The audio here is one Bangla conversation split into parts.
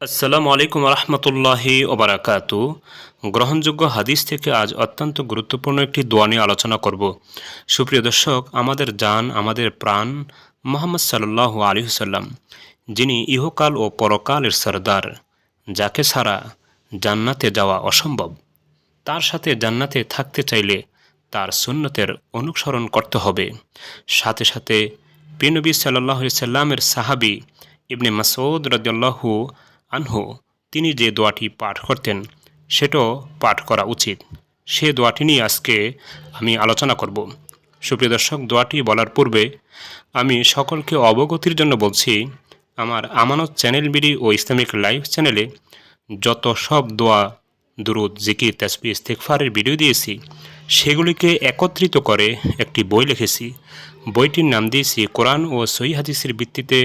আসসালামু আলাইকুম রহমতুল্লাহি ওবরাকাতু। গ্রহণযোগ্য হাদিস থেকে আজ অত্যন্ত গুরুত্বপূর্ণ একটি দোয়া নিয়ে আলোচনা করব। সুপ্রিয় দর্শক, আমাদের জান, আমাদের প্রাণ, মোহাম্মদ সাল্লাহ আলী সাল্লাম যিনি ইহকাল ও পরকালের সর্দার, যাকে ছাড়া জান্নাতে যাওয়া অসম্ভব, তার সাথে জান্নাতে থাকতে চাইলে তার সুন্নতের অনুসরণ করতে হবে। সাথে সাথে পিনবী সাল্লাহ সাল্লামের সাহাবি ইবনে মাসৌদ রদাল্লাহু আনহু, তিনি যে দোয়াটি পাঠ করতেন সেটাও পাঠ করা উচিত। সে দোয়াটি নিয়ে আজকে আমি আলোচনা করব। সুপ্রিয় দর্শক, দোয়াটি বলার পূর্বে আমি সকলকে অবগতির জন্য বলছি, আমার আমানত চ্যানেল বিডি ও ইসলামিক লাইভ চ্যানেলে যত সব দোয়া, দুরুদ, জিকির তাসবি ইস্তেকফারের ভিডিও দিয়েছি, সেগুলিকে একত্রিত করে একটি বই লিখেছি। বইটির নাম দিয়েছি কোরআন ও সহি হাদিসের ভিত্তিতে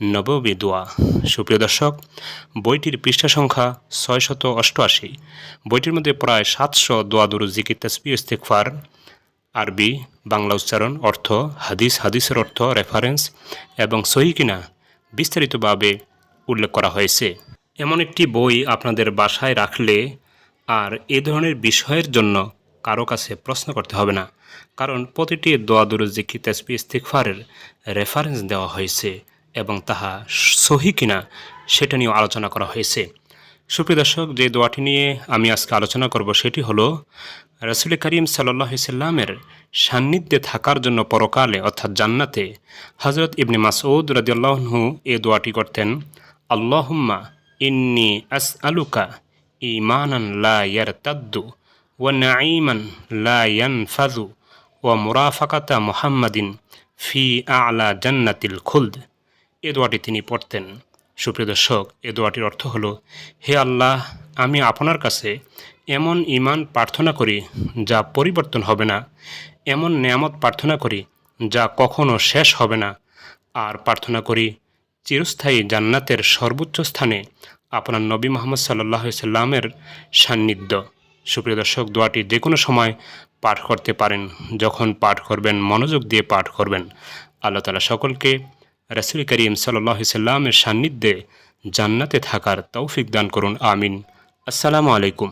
নববী দোয়া সুপ্রিয় দর্শক, বইটির পৃষ্ঠা সংখ্যা ছয়শত অষ্টআশি। বইটির মধ্যে প্রায় সাতশো দোয়া দুরুদ জিকির তাসবি ইস্তেকফার আরবি, বাংলা উচ্চারণ, অর্থ, হাদিস, হাদিসের অর্থ রেফারেন্স এবং সহি কিনা বিস্তারিতভাবে উল্লেখ করা হয়েছে। এমন একটি বই আপনাদের বাসায় রাখলে আর এ ধরনের বিষয়ের জন্য কারও কাছে প্রশ্ন করতে হবে না, কারণ প্রতিটি দোয়া দুরুজিকি তেসবি ইস্তিকফারের রেফারেন্স দেওয়া হয়েছে। এবং তাহা সহি কিনা সেটা নিয়েও আলোচনা করা হয়েছে। সুপ্রিয় দর্শক, যে দোয়াটি নিয়ে আমি আজকে আলোচনা করব সেটি হলো, রসুল করিম সাল্লাহ সাল্লামের সান্নিধ্যে থাকার জন্য পরকালে অর্থাৎ জান্নাতে হজরত ইবনে মাসউদ রদিয়াল্লাহু এ দোয়াটি করতেন, আল্লাহম্মা ইন্নি আস আলুকা ইমানান লা ইয়ারতাদ্দু ও নাঈমান লা ইয়ানফাযু ও মুরাফাকাতা মুহাম্মাদিন ফি আলা জান্নাতিল খুলদ। এ দোয়াটি তিনি পড়তেন। সুপ্রিয় দর্শক, এ দোয়াটির অর্থ হলো, হে আল্লাহ, আমি আপনার কাছে এমন ইমান প্রার্থনা করি যা পরিবর্তন হবে না, এমন নিয়ামত প্রার্থনা করি যা কখনো শেষ হবে না, আর প্রার্থনা করি চিরস্থায়ী জান্নাতের সর্বোচ্চ স্থানে আপনার নবী মোহাম্মদ সাল্লাহ সাল্লামের সান্নিধ্য। সুপ্রিয় দর্শক, দোয়াটি যে কোনো সময় পাঠ করতে পারেন। যখন পাঠ করবেন, মনোযোগ দিয়ে পাঠ করবেন। আল্লাহ তালা সকলকে রসুল করিম সাল্লাহ সাল্লামের সান্নিধ্যে জান্নাতে থাকার তৌফিক দান করুন আমিন। আসসালামু আলাইকুম।